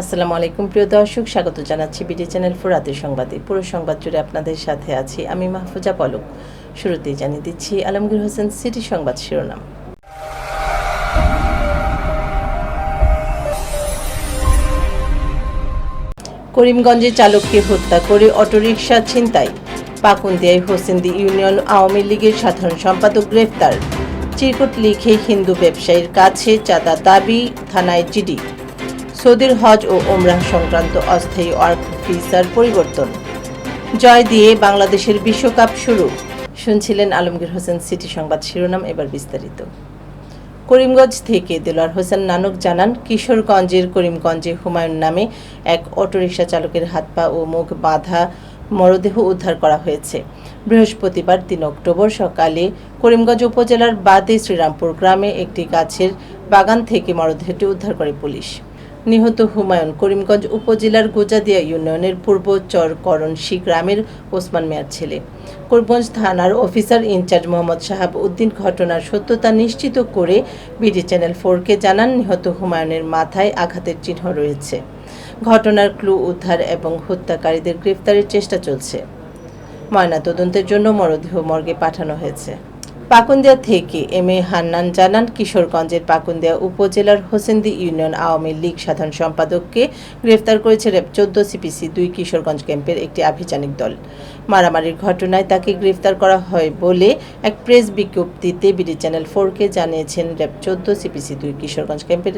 আসসালামু আলাইকুম, প্রিয় দর্শক। স্বাগত জানাচ্ছি বিডি চ্যানেল ফোর রাতের সংবাদে। পুরো সংবাদ জুড়ে আপনাদের সাথে আছি আমি মাহফুজা পলক শুরুতেই জানিয়ে দিচ্ছি আলমগীর হোসেন সিটি সংবাদ শিরোনাম। করিমগঞ্জে চালককে হত্যা করে অটোরিকশা ছিনতাই। পাকুন্দিয়ায় হোসেন্দি ইউনিয়ন আওয়ামী লীগের সাধারণ সম্পাদক গ্রেফতার। চিরকুট লিখে হিন্দু ব্যবসায়ীর কাছে চাঁদা দাবি, থানায় জিডি। সৌদির হজ ও ওমরাহ সংক্রান্ত অস্থায়ী ওয়ার্ক ভিসার পরিবর্তন। জয় দিয়ে বাংলাদেশের বিশ্বকাপ শুরু। শুনছিলেন আলমগীর হোসেন সিটি সংবাদ শিরোনাম এবার বিস্তারিত। করিমগঞ্জ থেকে দেলোয়ার হোসেন নানক জানান, কিশোরগঞ্জের করিমগঞ্জে হুমায়ুন নামে এক অটোরিকশা চালকের হাত পা ও মুখ বাঁধা মরদেহ উদ্ধার করা হয়েছে। বৃহস্পতিবার তিন অক্টোবর সকালে করিমগঞ্জ উপজেলার বাদে শ্রীরামপুর গ্রামে একটি গাছের বাগান থেকে মরদেহটি উদ্ধার করে পুলিশ। নিহত হুমায়ুন করিমগঞ্জ উপজেলার গোজাদিয়া ইউনিয়নের পূর্ব চরকরণশি গ্রামের ওসমান মিয়ার ছেলে। করিমগঞ্জ থানার officer in charge Mohammad Shahab Uddin ঘটনার সত্যতা নিশ্চিত করে বিডি চ্যানেল ফোরকে জানান, নিহত হুমায়ুনের মাথায় আঘাতের চিহ্ন রয়েছে। ঘটনার ক্লু উদ্ধার এবং হত্যাকারীদের গ্রেফতারের চেষ্টা চলছে। ময়নাতদন্তের জন্য মরদেহ মর্গে পাঠানো হয়েছে। পাকুন্দিয়া থেকে এম এ হান্নান জানান, কিশোরগঞ্জের পাকুন্দিয়া উপজেলার হোসেন্দি ইউনিয়ন আওয়ামী লীগ সাধারণ সম্পাদককে গ্রেফতার করেছে র্যাব চোদ্দ সিপিসি দুই কিশোরগঞ্জ ক্যাম্পের একটি আভিযানিক দল। মারামারির ঘটনায় তাকে গ্রেফতার করা হয় বলে এক প্রেস বিজ্ঞপ্তিতে বিডি চ্যানেল ফোরকে জানিয়েছেন র্যাব চোদ্দ সিপিসি দুই কিশোরগঞ্জ ক্যাম্পের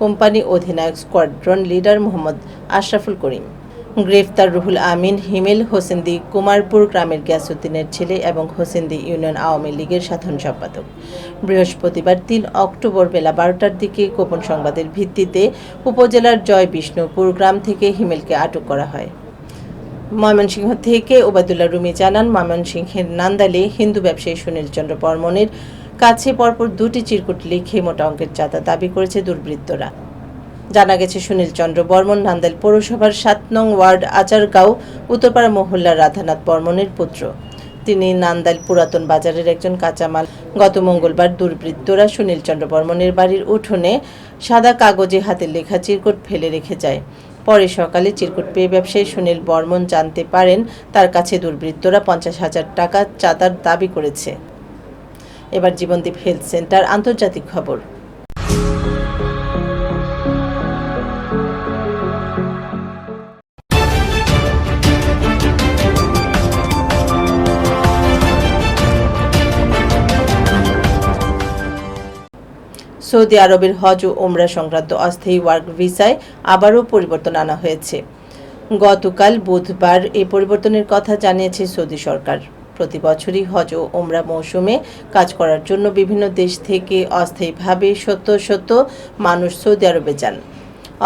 কোম্পানি অধিনায়ক স্কোয়াড্রন লিডার মোহাম্মদ আশরাফুল করিম। গ্রেফতার রুহুল আমিন, হিমেল হোসেন্দি কুমারপুর গ্রামের গিয়াসুদ্দিনের ছেলে এবং হোসেন্দি ইউনিয়ন আওয়ামী লীগের সাধারণ সম্পাদক। বৃহস্পতিবার তিন অক্টোবর বেলা বারোটার দিকে গোপন সংবাদের ভিত্তিতে উপজেলার জয় বিষ্ণুপুর গ্রাম থেকে হিমেলকে আটক করা হয়। ময়মনসিংহ থেকে ওবায়দুল্লাহ রুমি জানান, ময়মনসিংহের নান্দালে হিন্দু ব্যবসায়ী সুনীল চন্দ্র বর্মনের কাছে পরপর দুটি চিরকুট লিখে মোটা অঙ্কের চাঁদা দাবি করেছে দুর্বৃত্তরা। জানা গেছে সুনীল চন্দ্র বর্মন নান্দাইল পৌরসভার সাত নং ওয়ার্ড আচারগাঁও, উত্তরপাড়া মহল্লার রাধানাথ বর্মনের পুত্র। তিনি নান্দাইল পুরাতন বাজারের একজন কাঁচামাল। গত মঙ্গলবার দুর্বৃত্তরা সুনীল চন্দ্র বর্মনের বাড়ির উঠোনে সাদা কাগজে হাতে লেখা চিরকুট ফেলে রেখে যায়। পরে সকালে চিরকুট পেয়ে ব্যবসায়ী সুনীল বর্মন জানতে পারেন, তার কাছে দুর্বৃত্তরা পঞ্চাশ হাজার টাকা চাঁদার দাবি করেছে। এবার জীবনদীপ হেলথ সেন্টার আন্তর্জাতিক খবর। সৌদি আরবের হজ ও ওমরা সংক্রান্ত অস্থায়ী ওয়ার্ক ভিসায় আবারও পরিবর্তন আনা হয়েছে। গতকাল বুধবার এই পরিবর্তনের কথা জানিয়েছে সৌদি সরকার। প্রতি বছরই হজ ও ওমরা মৌসুমে কাজ করার জন্য বিভিন্ন দেশ থেকে অস্থায়ীভাবে শত শত মানুষ সৌদি আরবে যান।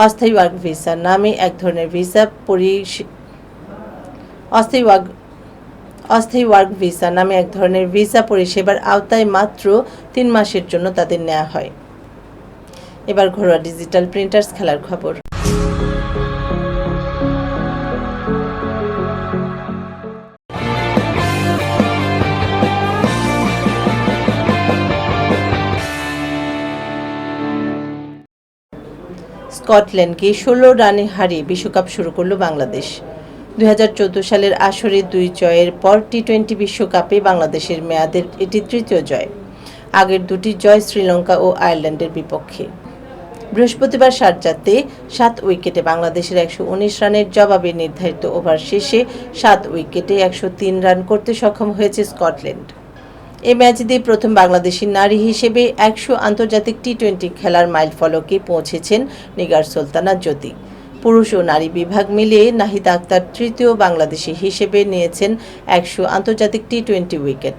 অস্থায়ী ওয়ার্ক ভিসা নামে এক ধরনের ভিসা পরিষ অস্থায়ী ওয়ার্ক অস্থায়ী ওয়ার্ক ভিসা নামে এক ধরনের ভিসা পরিষেবার আওতায় মাত্র তিন মাসের জন্য তাদের নেওয়া হয়। এবার ঘরোয়া ডিজিটাল প্রিন্টার্স খেলার খবর। স্কটল্যান্ডকে ষোলো রানে হারিয়ে বিশ্বকাপ শুরু করল বাংলাদেশ। দুই হাজার চৌদ্দ সালের আসরে দুই জয়ের পর টি টোয়েন্টি বিশ্বকাপে বাংলাদেশের মেয়াদের এটি তৃতীয় জয়। আগের দুটি জয় শ্রীলঙ্কা ও আয়ারল্যান্ডের বিপক্ষে। বৃহস্পতিবার সারজাতে সাত উইকেটে বাংলাদেশের একশো উনিশ রানের জবাবে নির্ধারিত ওভার শেষে সাত উইকেটে একশো তিন রান করতে সক্ষম হয়েছে স্কটল্যান্ড। এ ম্যাচ দিয়ে প্রথম বাংলাদেশি নারী হিসেবে একশো আন্তর্জাতিক টি টোয়েন্টি খেলার মাইল ফলকে পৌঁছেছেন নিগার সুলতানা জ্যোতি। পুরুষ ও নারী বিভাগ মিলিয়ে নাহিদ আক্তার তৃতীয় বাংলাদেশি হিসেবে নিয়েছেন একশো আন্তর্জাতিক টি টোয়েন্টি উইকেট।